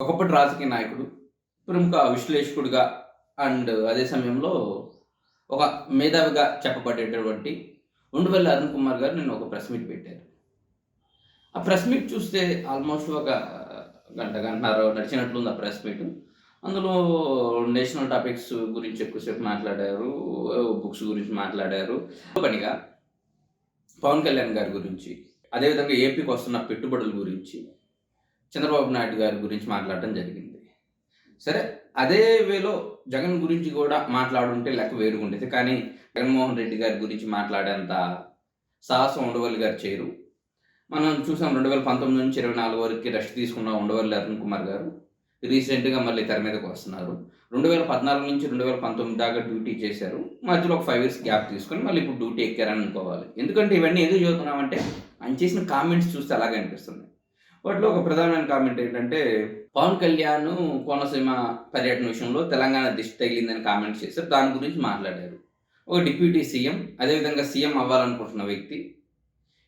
ఒకప్పటి రాజకీయ నాయకుడు ప్రముఖ విశ్లేషకుడిగా అండ్ అదే సమయంలో ఒక మేధావిగా చెప్పబడేటటువంటి ఉండవల్లి అరుణ్ కుమార్ గారు నేను ఒక ప్రెస్ మీట్ పెట్టారు. ఆ ప్రెస్ మీట్ చూస్తే ఆల్మోస్ట్ ఒక గంట గంటన్నర నడిచినట్లుంది ఆ ప్రెస్ మీట్. అందులో నేషనల్ టాపిక్స్ గురించి ఎక్కువసేపు మాట్లాడారు బుక్స్ గురించి మాట్లాడారు. పనిగా పవన్ కళ్యాణ్ గారి గురించి అదేవిధంగా ఏపీకి వస్తున్న పెట్టుబడుల గురించి చంద్రబాబు నాయుడు గారి గురించి మాట్లాడటం జరిగింది. సరే అదే వేలో జగన్ గురించి కూడా మాట్లాడుంటే లెక్క వేరుగుండేది. కానీ జగన్మోహన్ రెడ్డి గారి గురించి మాట్లాడేంత సాహసం ఉండవల్లి గారు చేయరు. మనం చూసాం రెండు వేల పంతొమ్మిది నుంచి ఇరవై నాలుగు వరకు రెస్ట్ తీసుకున్న ఉండవల్లి అరుణ్ కుమార్ గారు రీసెంట్గా మళ్ళీ తెర మీదకి వస్తున్నారు. రెండు వేల పద్నాలుగు నుంచి రెండు వేల పంతొమ్మిది దాకా డ్యూటీ చేశారు. మధ్యలో ఒక ఫైవ్ ఇయర్స్ గ్యాప్ తీసుకొని మళ్ళీ ఇప్పుడు డ్యూటీ ఎక్కారని అనుకోవాలి. ఎందుకంటే ఇవన్నీ ఎందుకు చదువుతున్నామంటే ఆయన చేసిన కామెంట్స్ చూస్తే అలాగే అనిపిస్తుంది. వాటిలో ఒక ప్రధానమైన కామెంట్ ఏంటంటే పవన్ కళ్యాణ్ కోనసీమ పర్యటన విషయంలో తెలంగాణ దిష్టి తగిలిందని కామెంట్ చేశారు. దాని గురించి మాట్లాడారు. ఒక డిప్యూటీ సీఎం అదేవిధంగా సీఎం అవ్వాలనుకుంటున్న వ్యక్తి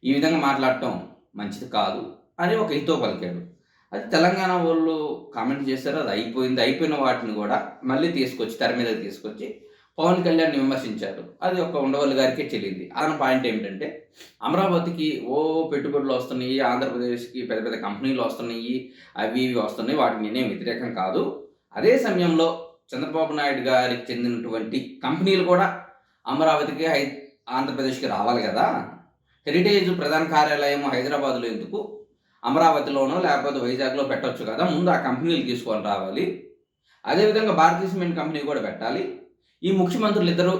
ఈ విధంగా మాట్లాడటం మంచిది కాదు అని ఒక హితో పలికాడు. అది తెలంగాణ వాళ్ళు కామెంట్ చేశారు అది అయిపోయింది అయిపోయిన వాటిని కూడా మళ్ళీ తీసుకొచ్చి తెర మీద తీసుకొచ్చి పవన్ కళ్యాణ్ విమర్శించారు. అది ఒక ఉండవల్లి గారికే చెల్లింది. అన్న పాయింట్ ఏమిటంటే అమరావతికి ఓ పెట్టుబడులు వస్తున్నాయి ఆంధ్రప్రదేశ్కి పెద్ద పెద్ద కంపెనీలు వస్తున్నాయి అవి ఇవి వస్తున్నాయి వాటికి నేనేం వ్యతిరేకం కాదు. అదే సమయంలో చంద్రబాబు నాయుడు గారికి చెందినటువంటి కంపెనీలు కూడా అమరావతికి హై ఆంధ్రప్రదేశ్కి రావాలి కదా. హెరిటేజ్ ప్రధాన కార్యాలయం హైదరాబాద్లో ఎందుకు? అమరావతిలోనో లేకపోతే వైజాగ్లో పెట్టొచ్చు కదా. ముందు ఆ కంపెనీలు తీసుకొని రావాలి. అదేవిధంగా భారతీయ సిమెంట్ కంపెనీ కూడా పెట్టాలి. ఈ ముఖ్యమంత్రులు ఇద్దరు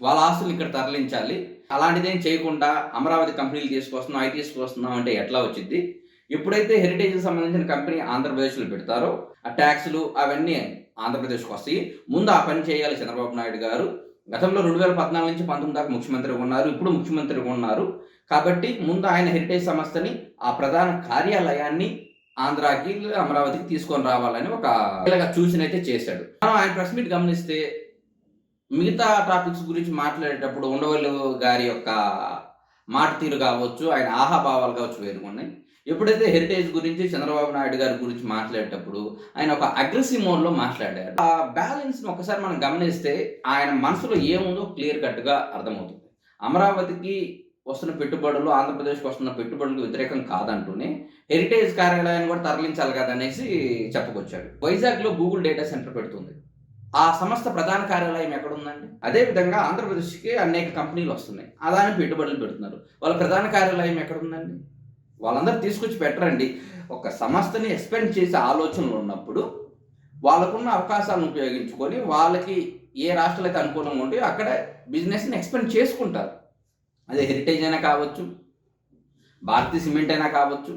వాళ్ళ ఆస్తులు ఇక్కడ తరలించాలి. అలాంటిదేం చేయకుండా అమరావతి కంపెనీలు తీసుకొస్తున్నాం అవి తీసుకొస్తున్నాం అంటే ఎట్లా వచ్చింది ఎప్పుడైతే హెరిటేజ్కి సంబంధించిన కంపెనీ ఆంధ్రప్రదేశ్లో పెడతారో ఆ ట్యాక్సులు అవన్నీ ఆంధ్రప్రదేశ్కి వస్తాయి. ముందు ఆ పని చేయాలి చంద్రబాబు నాయుడు గారు. గతంలో రెండు వేల పద్నాలుగు నుంచి పంతొమ్మిది దాకా ముఖ్యమంత్రిగా ఉన్నారు ఇప్పుడు ముఖ్యమంత్రిగా ఉన్నారు. కాబట్టి ముందు ఆయన హెరిటేజ్ సంస్థని ఆ ప్రధాన కార్యాలయాన్ని ఆంధ్రాకి అమరావతికి తీసుకొని రావాలని ఒక చూసినైతే చేశాడు. మనం ఆయన ప్రెస్ మీట్ గమనిస్తే మిగతా టాపిక్స్ గురించి మాట్లాడేటప్పుడు ఉండవల్లి గారి యొక్క మాట తీరు కావచ్చు ఆయన ఆహాభావాలు కావచ్చు వేరుకున్నాయి ఎప్పుడైతే హెరిటేజ్ గురించి చంద్రబాబు నాయుడు గారి గురించి మాట్లాడేటప్పుడు ఆయన ఒక అగ్రెసివ్ మోడ్లో మాట్లాడారు. ఆ బ్యాలెన్స్ని ఒకసారి మనం గమనిస్తే ఆయన మనసులో ఏముందో క్లియర్ కట్గా అర్థమవుతుంది. అమరావతికి వస్తున్న పెట్టుబడులు ఆంధ్రప్రదేశ్కి వస్తున్న పెట్టుబడులకు వ్యతిరేకం కాదంటూనే హెరిటేజ్ కార్యాలయాన్ని కూడా తరలించాలి కదా చెప్పుకొచ్చాడు. వైజాగ్లో గూగుల్ డేటా సెంటర్ పెడుతుంది. ఆ సంస్థ ప్రధాన కార్యాలయం ఎక్కడ ఉందండి అదే విధంగా ఆంధ్రప్రదేశ్కి అనేక కంపెనీలు వస్తున్నాయి. అదాని పెట్టుబడులు పెడుతున్నారు. వాళ్ళ ప్రధాన కార్యాలయం ఎక్కడ ఉందండి వాళ్ళందరూ తీసుకొచ్చి పెట్టరండి. ఒక సంస్థని ఎక్స్పెండ్ చేసే ఆలోచనలు ఉన్నప్పుడు వాళ్ళకున్న అవకాశాలను ఉపయోగించుకొని వాళ్ళకి ఏ రాష్ట్రాలు అయితే అనుకూలంగా ఉంటే అక్కడ బిజినెస్ని ఎక్స్పెండ్ చేసుకుంటారు. అదే హెరిటేజ్ అయినా కావచ్చు భారతీయ సిమెంట్ అయినా కావచ్చు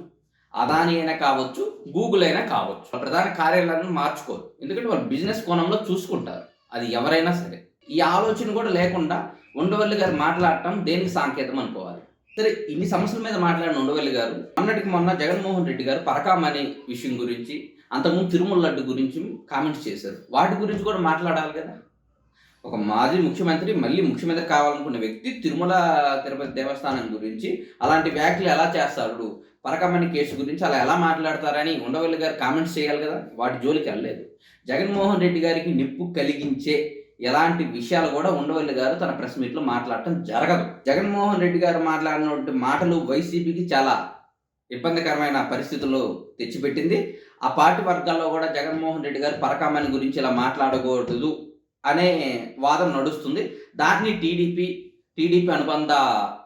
అదాని అయినా కావచ్చు గూగుల్ అయినా కావచ్చు. ప్రధాన కార్యాలయాలను మార్చుకోరు. ఎందుకంటే వాళ్ళు బిజినెస్ కోణంలో చూసుకుంటారు. అది ఎవరైనా సరే. ఈ ఆలోచన కూడా లేకుండా ఉండవల్లి గారు మాట్లాడటం దేనికి సాంకేతం అనుకోవాలి? సరే ఇన్ని సమస్యల మీద మాట్లాడిన ఉండవల్లి గారు మొన్నటికి మొన్న జగన్మోహన్ రెడ్డి గారు పరకామణి విషయం గురించి అంతకుముందు తిరుమల లడ్డు గురించి కామెంట్స్ చేశారు. వాటి గురించి కూడా మాట్లాడాలి కదా. ఒక మాజీ ముఖ్యమంత్రి మళ్ళీ ముఖ్యమంత్రి కావాలనుకున్న వ్యక్తి తిరుమల తిరుపతి దేవస్థానం గురించి అలాంటి వ్యాఖ్యలు ఎలా చేస్తాడు? పరకమ్మని కేసు గురించి అలా ఎలా మాట్లాడతారని ఉండవల్లి గారు కామెంట్స్ చేయాలి కదా? వాటి జోలికి వెళ్ళలేదు. జగన్మోహన్ రెడ్డి గారికి నిప్పు కలిగించే ఎలాంటి విషయాలు కూడా ఉండవల్లి గారు తన ప్రెస్ మీట్లో మాట్లాడటం జరగదు. జగన్మోహన్ రెడ్డి గారు మాట్లాడినటువంటి మాటలు వైసీపీకి చాలా ఇబ్బందికరమైన పరిస్థితుల్లో తెచ్చిపెట్టింది. ఆ పార్టీ వర్గాల్లో కూడా జగన్మోహన్ రెడ్డి గారు పరకామని గురించి ఇలా మాట్లాడకూడదు అనే వాదం నడుస్తుంది. దాన్ని టీడీపీ టీడీపీ అనుబంధ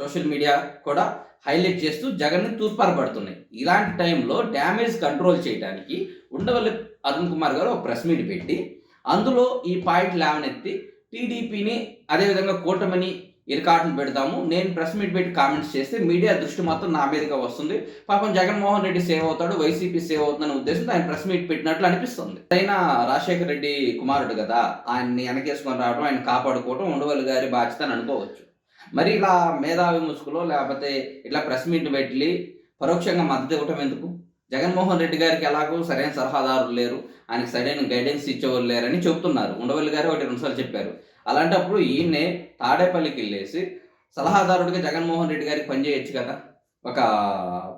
సోషల్ మీడియా కూడా హైలైట్ చేస్తూ జగన్ని తూర్పారపడుతున్నాయి ఇలాంటి టైంలో డ్యామేజ్ కంట్రోల్ చేయడానికి ఉండవల్లి అరుణ్ కుమార్ గారు ఒక ప్రెస్ మీట్ పెట్టి అందులో ఈ పాయింట్ లేవనెత్తి టీడీపీని అదేవిధంగా కూటమిని ఇరకాటం పెడతాము. నేను ప్రెస్ మీట్ పెట్టి కామెంట్స్ చేస్తే మీడియా దృష్టి మాత్రం నా మీదగా వస్తుంది. పాపం జగన్మోహన్ రెడ్డి సేవ్ అవుతాడు వైసీపీ సేవ్ అవుతుందనే ఉద్దేశంతో ఆయన ప్రెస్ మీట్ పెట్టినట్లు అనిపిస్తుంది. అయినా రాజశేఖర రెడ్డి కుమారుడు కదా ఆయన్ని వెనకేసుకొని రావడం ఆయన కాపాడుకోవడం ఉండవల్లి గారి బాధ్యత అని అనుకోవచ్చు. మరి ఇలా మేధావి ముసుగులో లేకపోతే ఇట్లా ప్రెస్ మీట్ పెట్టి పరోక్షంగా మద్దతు ఇవ్వటం ఎందుకు? జగన్మోహన్ రెడ్డి గారికి ఎలాగో సరైన సలహాదారులు లేరు. ఆయనకి సరైన గైడెన్స్ ఇచ్చేవాళ్ళు లేరని చెప్తున్నారు ఉండవల్లి గారు ఒకటి రెండుసార్లు చెప్పారు. అలాంటప్పుడు ఈయన్నే తాడేపల్లికి వెళ్ళేసి సలహాదారుడిగా జగన్మోహన్ రెడ్డి గారికి పనిచేయచ్చు కదా? ఒక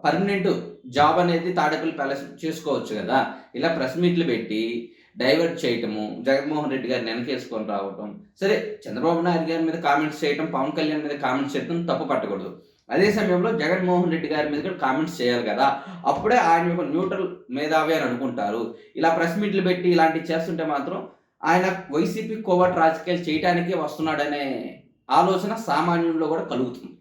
పర్మనెంట్ జాబ్ అనేది తాడేపల్లి ప్యాలెస్ చేసుకోవచ్చు కదా? ఇలా ప్రెస్ మీట్లు పెట్టి డైవర్ట్ చేయటము జగన్మోహన్ రెడ్డి గారిని వెనకేసుకొని రావటం. సరే చంద్రబాబు నాయుడు గారి మీద కామెంట్స్ చేయటం పవన్ కళ్యాణ్ మీద కామెంట్స్ చేయటం తప్పు పట్టకూడదు. అదే సమయంలో జగన్మోహన్ రెడ్డి గారి మీద కూడా కామెంట్స్ చేయాలి కదా. అప్పుడే ఆయన ఒక న్యూట్రల్ మేధావి అని అనుకుంటారు. ఇలా ప్రెస్ మీట్లు పెట్టి ఇలాంటివి చేస్తుంటే మాత్రం ఆయన వైసీపీ కోవట్ రాజకీయాలు చేయటానికే వస్తున్నాడనే ఆలోచన సామాన్యుల్లో కూడా కలుగుతుంది.